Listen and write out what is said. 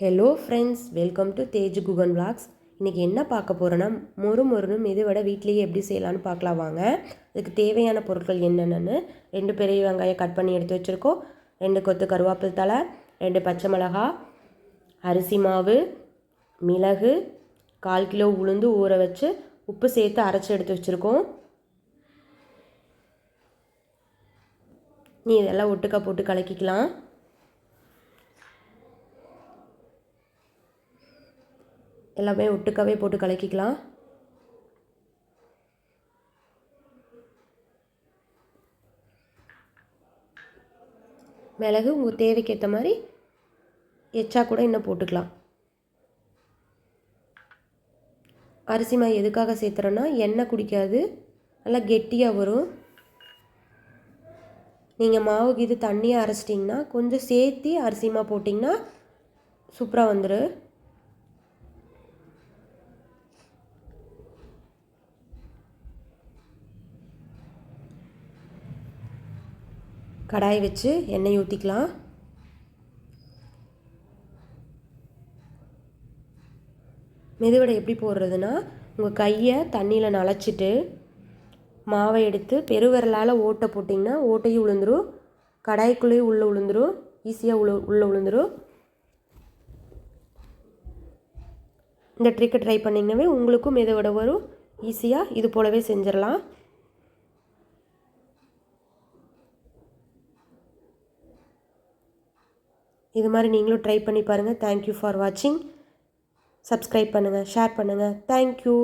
Hello friends welcome to Tej Guhan vlogs. இன்றைக்கி என்ன பார்க்க போகிறோன்னா மொறு மொறுனும் இதை விட வீட்லேயே எப்படி செய்யலான்னு பார்க்கலாம் வாங்க. அதுக்கு தேவையான பொருட்கள் என்னென்னு ரெண்டு பெரிய வெங்காயம் கட் பண்ணி எடுத்து வச்சுருக்கோம். ரெண்டு கொத்து கருவேப்பில் தலை ரெண்டு பச்சை மிளகா அரிசி மாவு மிளகு கால் கிலோ உளுந்து ஊற வச்சு உப்பு சேர்த்து அரைச்சி எடுத்து வச்சுருக்கோம். நீ இதெல்லாம் ஒட்டுக்கா போட்டு கலக்கிக்கலாம். எல்லாமே ஒட்டுக்காவே போட்டு கலக்கிக்கலாம். மிளகு உங்கள் தேவைக்கேற்ற மாதிரி எச்சா கூட இன்னும் போட்டுக்கலாம். அரிசி மாவு எதுக்காக சேர்த்துறோன்னா எண்ணெய் குடிக்காது. நல்லா கெட்டியாக வரும். நீங்கள் மாவுக்கு இது தண்ணியாக அரைச்சிட்டிங்கன்னா கொஞ்சம் சேர்த்து அரிசிமா போட்டிங்கன்னா சூப்பராக வந்துடும் கடாய் வச்சு எண்ணெய் ஊற்றிக்கலாம் மெதுவடை எப்படி போடுறதுன்னா உங்கள் கையை தண்ணியில் நனைச்சிட்டு மாவை எடுத்து பெருவிரலால் ஓட்டை போட்டிங்கன்னா ஓட்டையும் விழுந்துடும் கடாய்க்குள்ளேயும் உள்ளே விழுந்துரும் ஈஸியாக உள்ள உள்ளே விழுந்துடும் இந்த ட்ரிக்கை ட்ரை பண்ணிங்கனாவே உங்களுக்கும் மெதுவடை வரும். ஈஸியாக இது போலவே செஞ்சிடலாம். இது மாதிரி நீங்களும் ட்ரை பண்ணி பாருங்கள் தேங்க்யூ ஃபார் வாட்சிங் சப்ஸ்கிரைப் பண்ணுங்கள் ஷேர் பண்ணுங்கள் தேங்க்யூ